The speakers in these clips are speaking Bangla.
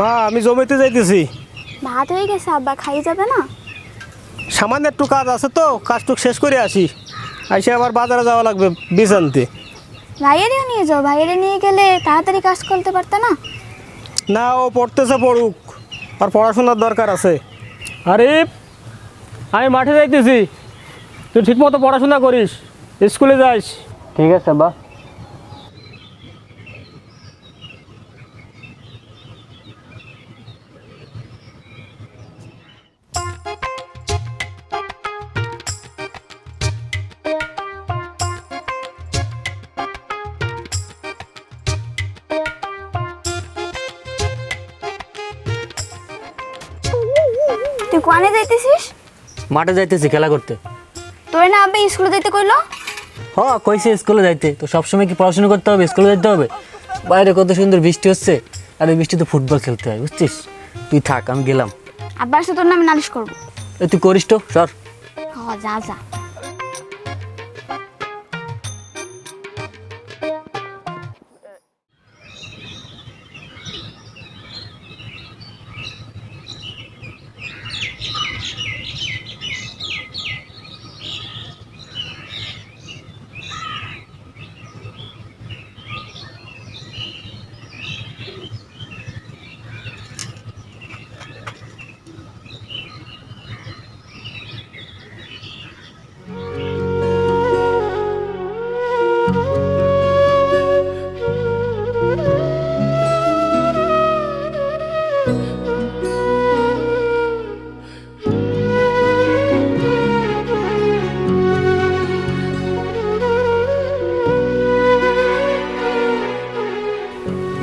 মা আমি জমিতে যাইতেছি। ভাত হয়ে গেছে আব্বা খাই যাবে না? সামান্য একটু কাজ আছে তো কাজটুক শেষ করে আসি। আইসে আবার বাজারে যাওয়া লাগবে বীজ আনতে ভাইয়েরও নিয়ে যাও ভাইয়েরে নিয়ে গেলে তাড়াতাড়ি কাজ করতে পারতে না? না ও পড়তেছে পড়ুক আর পড়াশোনার দরকার আছে। আরে আমি মাঠে যাইতেছি। তুই ঠিকমতো পড়াশোনা করিস স্কুলে যাইস। ঠিক আছে বা মাঠে যাইতেছি খেলা করতে। তোর না আব্বা স্কুলে যাইতে কইলো? হ কইছে স্কুলে যাইতে। তো সবসময় কি পড়াশোনা করতে হবে স্কুলে যাইতে হবে? বাইরে কত সুন্দর বৃষ্টি হচ্ছে আর এই বৃষ্টিতে ফুটবল খেলতে হয় বুঝছিস? তুই থাক আমি গেলাম। আব্বার সাথে তোর নামে নালিশ করব। এ তুই করিস তো সর। হ যা যা।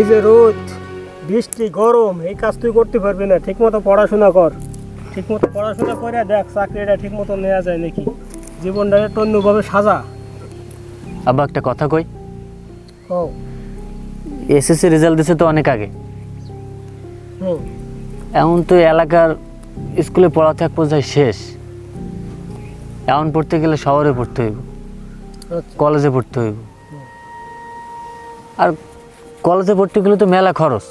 এই যে রোদ বৃষ্টি গরম এই কাজ তুই করতে পারবি না। ঠিকমতো পড়াশোনা কর। ঠিকমতো পড়াশোনা করে দেখ চাকরিটা ঠিকমতো নেওয়া যায় নাকি। জীবনটা একটু অন্যভাবে সাজা। আব্বা একটা কথা কই? ও এসএসসি রেজাল্ট দিছে তো অনেক আগে। হুম। এমন তো এলাকার স্কুলে পড়াতে এক পর্যায়ে শেষ। এমন পড়তে গেলে শহরে পড়তে হইব। আচ্ছা। কলেজে পড়তে হইব। আর কলেজে পড়তে গেলে তো মেলা খরচ।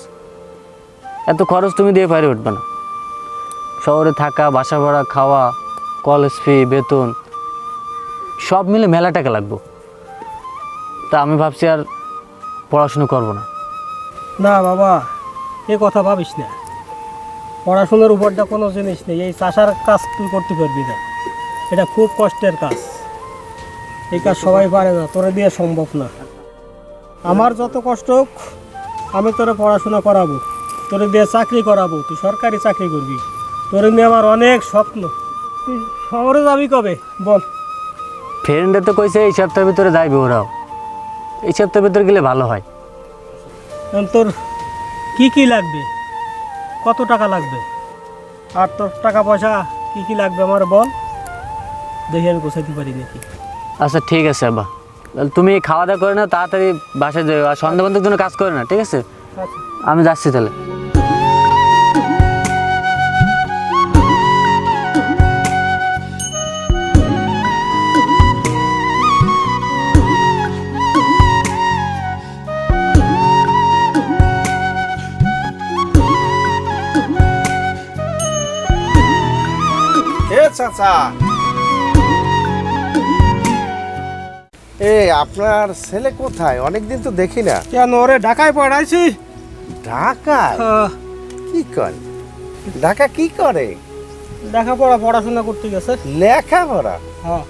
এত খরচ তুমি দিয়ে পারে উঠবে না। শহরে থাকা, বাসা ভাড়া, খাওয়া কলেজ ফি বেতন, সব মিলে মেলা টাকা লাগবে। তা আমি ভাবছি আর পড়াশুনো করব না। না বাবা, এ কথা ভাবিস না। পড়াশোনার উপরটা কোনো জিনিস নেই। এই চাষার কাজ তুই করতে পারবি না। এটা খুব কষ্টের কাজ। এই কাজ সবাই পারে না। তোরে দিয়ে সম্ভব না। আমার যত কষ্ট হোক আমি তোরে পড়াশোনা করাবো তোরে দিয়ে চাকরি করাবো তুই সরকারি চাকরি করবি। তোরে নিয়ে আমার অনেক স্বপ্ন। তুই শহরে যাবি কবে? বল। ফ্রেন্ডে তো কইছে এই সপ্তাহের ভিতরে যাইবে ওরাও। এই সপ্তাহের ভিতরে গেলে ভালো হয়। তোর কি কি লাগবে? কত টাকা লাগবে? আর তোর টাকা পয়সা কি কি লাগবে আমার বল? দেখি আমি গোছাইতে পারি নাকি। আচ্ছা ঠিক আছে তাহলে তুমি খাওয়া দাওয়া করে না তাড়াতাড়ি বাসায় যাও আর সন্ধ্যা বন্ধের জন্য কাজ করে না ঠিক আছে? আচ্ছা। আমি যাচ্ছি তাহলে। এ আপনার ছেলে কোথায়? অনেকদিন তো দেখি না। কেন ওরে ঢাকায় পড়াইছি ঢাকায়? আহ, কি করে? ঢাকা কি করে? লেখাপড়া পড়াশোনা করতে গেছে। লেখাপড়া? হ্যাঁ।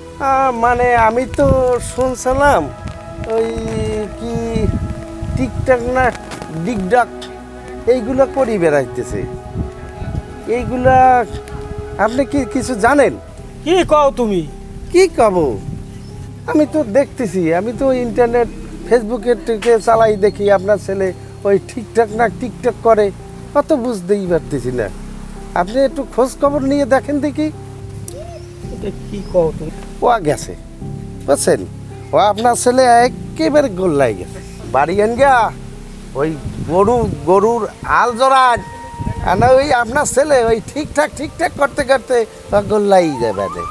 মানে আমি তো শুনছিলাম ওই কি টিকটাক না ডিকডাক এইগুলো করি বেড়াইতেছে। এইগুলা আপনি কি কিছু জানেন? কি কও তুমি? কি কব? আমি তো দেখতেছি আমি তো ইন্টারনেট ফেসবুকে টিকে চালাই দেখি আপনার ছেলে ওই ঠিকঠাক না টিকটক করে অত বুঝতেই পারতেছি না। আপনি একটু খোঁজ খবর নিয়ে দেখেন দেখি। কি কও তুমি? ও গেছে। বুঝছেন? ও আপনার ছেলে একেবারে গোল্লাই গেছে। বাড়ি আন গা ওই গরু গরুর আল জড়ান আর না ওই আপনার ছেলে ওই ঠিকঠাক ঠিকঠাক করতে করতে গোল্লাই যাবে।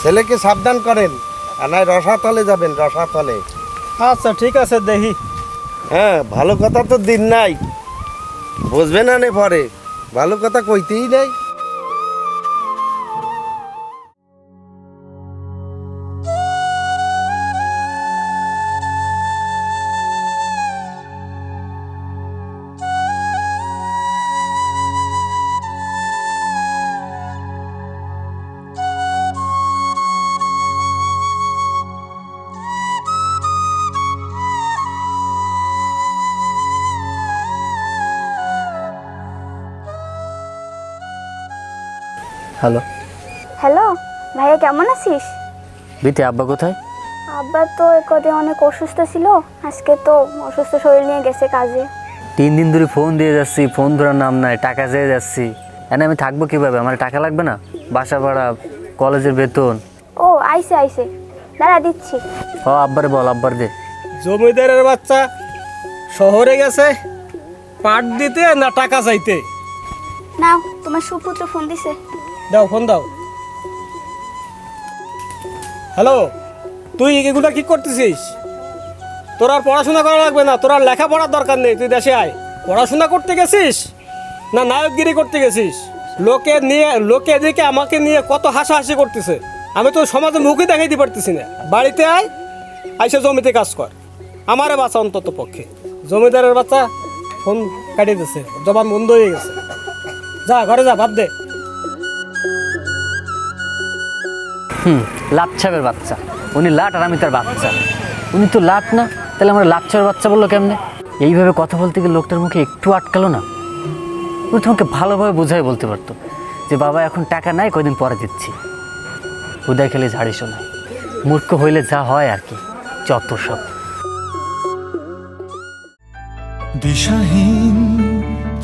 ছেলেকে সাবধান করেন। আর নয় রসাতলে যাবেন রসাতলে। আচ্ছা ঠিক আছে দেখি। হ্যাঁ ভালো কথা তো দিন নাই। বুঝবে না নে পরে। ভালো কথা কইতেই নাই। হ্যালো। হ্যালো ভাইয়া কেমন আছিস? বিতে আব্বা কোথায়? আব্বা তো একদিন অনেক অসুস্থ ছিল আজকে তো অসুস্থ শরীর নিয়ে গেছে কাজে। তিন দিন ধরে ফোন দিয়ে যাচ্ছি ফোন ধরার নাম নাই টাকা চেয়ে যাচ্ছি। এনে আমি থাকব কীভাবে? আমার টাকা লাগবে না? বাসা ভাড়া কলেজের বেতন। ও আইসে আইসে দাঁড়া দিচ্ছি। ও আব্বারে বল আব্বার দে। জমিদারের বাচ্চা শহরে গেছে পাট দিতে না টাকা চাইতে? নাও তোমার সুপুত্র ফোন দিছে। দাও ফোন দাও। হ্যালো তুই এগুলো কি করতেছিস? তোর আর পড়াশোনা করা লাগবে না, তোর আর লেখাপড়ার দরকার নেই, তুই দেশে আয়। পড়াশোনা করতে গেছিস না নায়কগিরি করতে গেছিস? লোকে নিয়ে, লোকে এদিকে আমাকে নিয়ে কত হাসাহাসি করতেছে। আমি তো সমাজে মুখে দেখাইতে পারতেছি না। বাড়িতে আয়, আইসে জমিতে কাজ কর। আমারে বাচ্চা অন্তত পক্ষে। জমিদারের বাচ্চা ফোন কাটিয়ে দিচ্ছে জবান বন্ধ হয়ে গেছে। যা, ঘরে যা ভাত দে। হুম, লাচ্ছাবের বাচ্চা। উনি লাট আর আমি তার বাচ্চা। উনি তো লাট না, তাহলে আমরা লাচ্ছার বাচ্চা বলল কেমনে? এইভাবে কথা বলতে গিয়ে লোকটার মুখে একটু আটকালো না। উনি তোমাকে ভালোভাবে বোঝাই বলতে পারতো যে, বাবা, এখন টাকা নাই, কয়দিন পরে দিচ্ছি। উদয় খেলে ঝাড়ি শোনায়। মূর্খ হইলে যা হয় আর কি, যত সব। দিশাহীন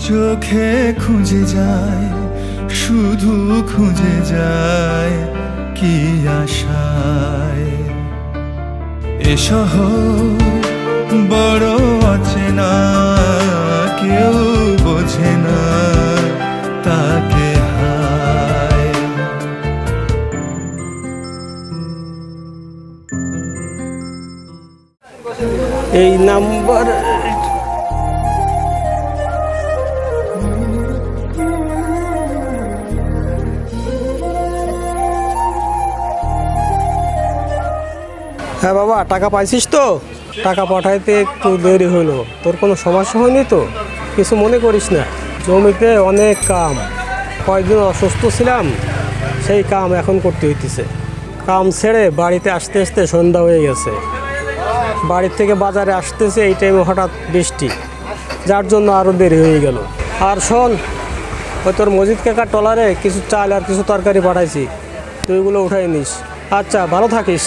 চোখে খুঁজে যায়, শুধু খুঁজে যায়। কি আশায়? এ শহর বড় অচেনা। হ্যাঁ বাবা, টাকা পাইছিস তো? টাকা পাঠাইতে একটু দেরি হলো। তোর কোনো সমস্যা হয়নি তো? কিছু মনে করিস না। জমিতে অনেক কাম। কয়েকদিন অসুস্থ ছিলাম, সেই কাম এখন করতে হইতেছে। কাম ছেড়ে বাড়িতে আসতে আসতে সন্ধ্যা হয়ে গেছে। বাড়ির থেকে বাজারে আসতেছে, এই টাইমে হঠাৎ বৃষ্টি। যার জন্য আরও দেরি হয়ে গেল। আর শোন, ওই তোর মজিদ কাকার টলারে কিছু চাল আর কিছু তরকারি পাঠাইছি। তুই ওইগুলো উঠাই নিস। আচ্ছা ভালো থাকিস।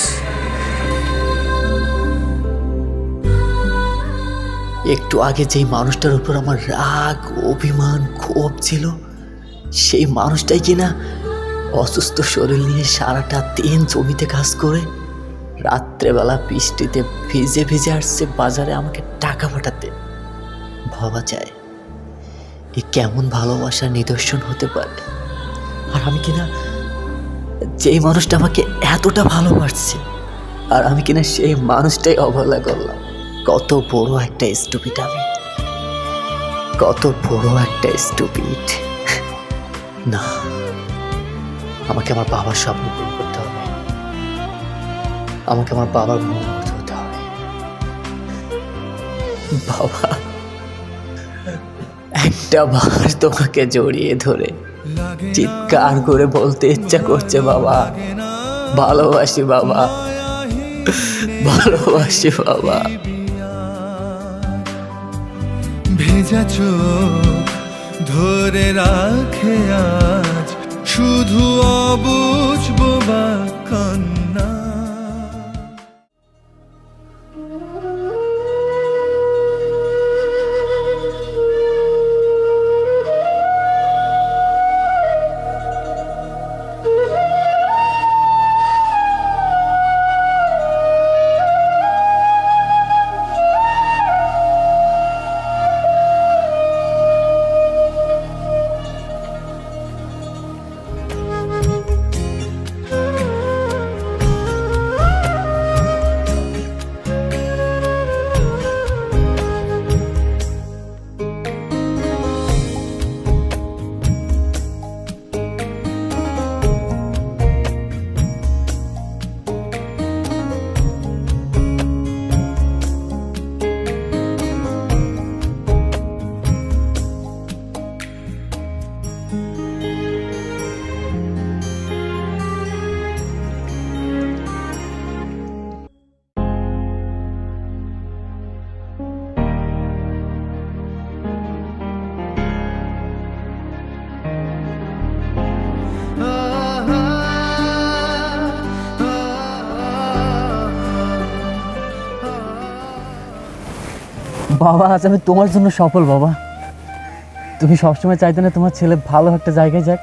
একটু আগে যেই মানুষটার উপর আমার রাগ, অভিমান, ক্ষোভ ছিল, সেই মানুষটাই কিনা অসুস্থ শরীর নিয়ে সারাটা দিন জমিতে কাজ করে রাত্রেবেলা বৃষ্টিতে ভিজে ভিজে আসছে বাজারে আমাকে টাকা পাঠাতে। ভাবা যায় এ কেমন ভালোবাসার নিদর্শন হতে পারে। আর আমি কিনা যেই মানুষটা আমাকে এতটা ভালোবাসছে, আর আমি কিনা সেই মানুষটাই অবহেলা করলাম। কত বড় একটা স্টুপিড আমি। কত বড় একটা স্টুপিড না, আমাকে আমার বাবার স্বপ্ন পূরণ করতে হবে। আমাকে আমার বাবার মন হতে হবে। বাবা, একটা বার তোমাকে জড়িয়ে ধরে চিৎকার করে বলতে ইচ্ছা করছে বাবা। ভালোবাসি বাবা। ভালোবাসি বাবা। ভেজা চোখ ধরে রাখে আজ। শুধু অবুঝ বা কান্না। বাবা আজ আমি তোমার জন্য সফল বাবা। তুমি সবসময় চাইতে না তোমার ছেলে ভালো একটা জায়গায় যাক।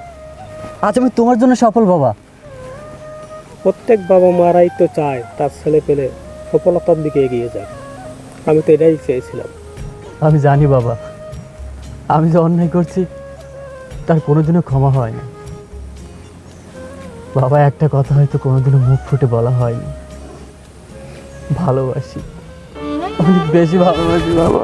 আজ আমি তোমার জন্য সফল বাবা। প্রত্যেক বাবা মারাই তো চায় তার ছেলে পেলে সফলতার দিকে এগিয়ে যাক। আমি তো এটাই চেয়েছিলাম। আমি জানি বাবা। আমি যে অন্যায় করছি তার কোনোদিনও ক্ষমা হয় না বাবা একটা কথা হয়তো কোনোদিনও মুখ ফুটে বলা হয়নি। ভালোবাসি। অনেক বেশি ভালোবাসি বাবা